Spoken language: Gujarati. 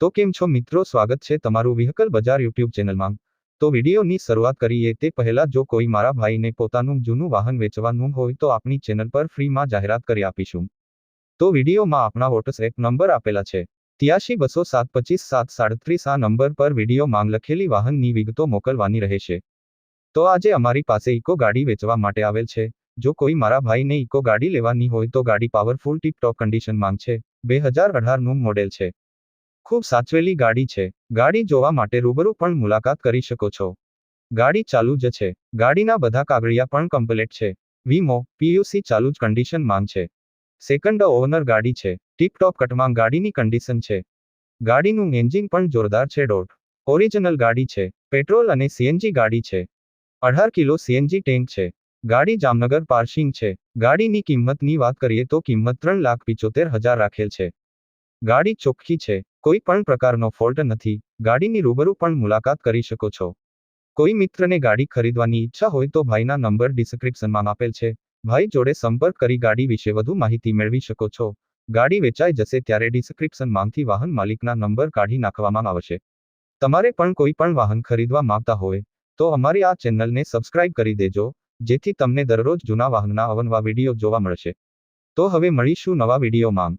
તો કેમ છો મિત્રો? સ્વાગત છે તમારું વ્હીકલ બજાર યુટ્યુબ ચેનલમાં. તો વિડીયોની શરૂઆત કરીએ તે પહેલા જો કોઈ મારા ભાઈને પોતાનું જૂનું વાહન વેચવાનું હોય તો આપણી ચેનલ પર ફ્રીમાં જાહેરાત કરી આપીશું. તો વિડીયોમાં આપણા વોટ્સએપ નંબર આપેલા છે. ત્યાસી બસો સાત પચીસ સાત સાડત્રીસ આ નંબર પર વીડિયો માંગ લખેલી વાહનની વિગતો મોકલવાની રહેશે. તો આજે અમારી પાસે ઇકો ગાડી વેચવા માટે આવેલ છે. જો કોઈ મારા ભાઈને ઇકો ગાડી લેવાની હોય તો ગાડી પાવરફુલ ટીપ ટોપ કન્ડિશન માંગ છે. બે હજાર અઢારનું મોડેલ છે. ખૂબ સાચવેલી ગાડી છે. ગાડી જોવા માટે રૂબરૂ પણ મુલાકાત કરી શકો છો. ગાડી ચાલુ જ છે. ગાડીના બધા કાગળિયા પણ કમ્પ્લેટ છે. વીમો પીયુસી ચાલુ જ કન્ડિશન માંગ છે. સેકન્ડ ઓનર ગાડી છે. ટીપટોપ કટમાં ગાડીની કન્ડિશન છે. ગાડીનું એન્જિન પણ જોરદાર છે ડોટ ઓરિજિનલ ગાડી છે. પેટ્રોલ અને સીએનજી ગાડી છે. અઢાર કિલો સીએનજી ટેન્ક છે. ગાડી જામનગર પાર્સિંગ છે. ગાડીની કિંમતની વાત કરીએ તો કિંમત ત્રણ લાખ પિચોતેર હજાર રાખેલ છે. ગાડી ચોખ્ખી છે. કોઈ પણ પ્રકારનો ફોલ્ટ નથી. ગાડીની રૂબરૂ પણ મુલાકાત કરી શકો છો. કોઈ મિત્રને ગાડી ખરીદવાની ઈચ્છા હોય તો ભાઈના નંબર ડિસ્ક્રિપ્શનમાં આપેલ છે. ભાઈ જોડે સંપર્ક કરી ગાડી વિશે વધુ માહિતી મેળવી શકો છો. ગાડી વેચાઈ જશે ત્યારે ડિસ્ક્રિપ્શનમાંથી વાહન માલિકના નંબર કાઢી નાખવામાં આવશે. તમારે પણ કોઈ પણ વાહન ખરીદવા માંગતા હોય, તો અમારી આ ચેનલને સબસ્ક્રાઇબ કરી દેજો, જેથી તમને દરરોજ જૂના વાહનના અવનવા વીડિયો જોવા મળશે. તો હવે મળીશું નવા વિડીયોમાં.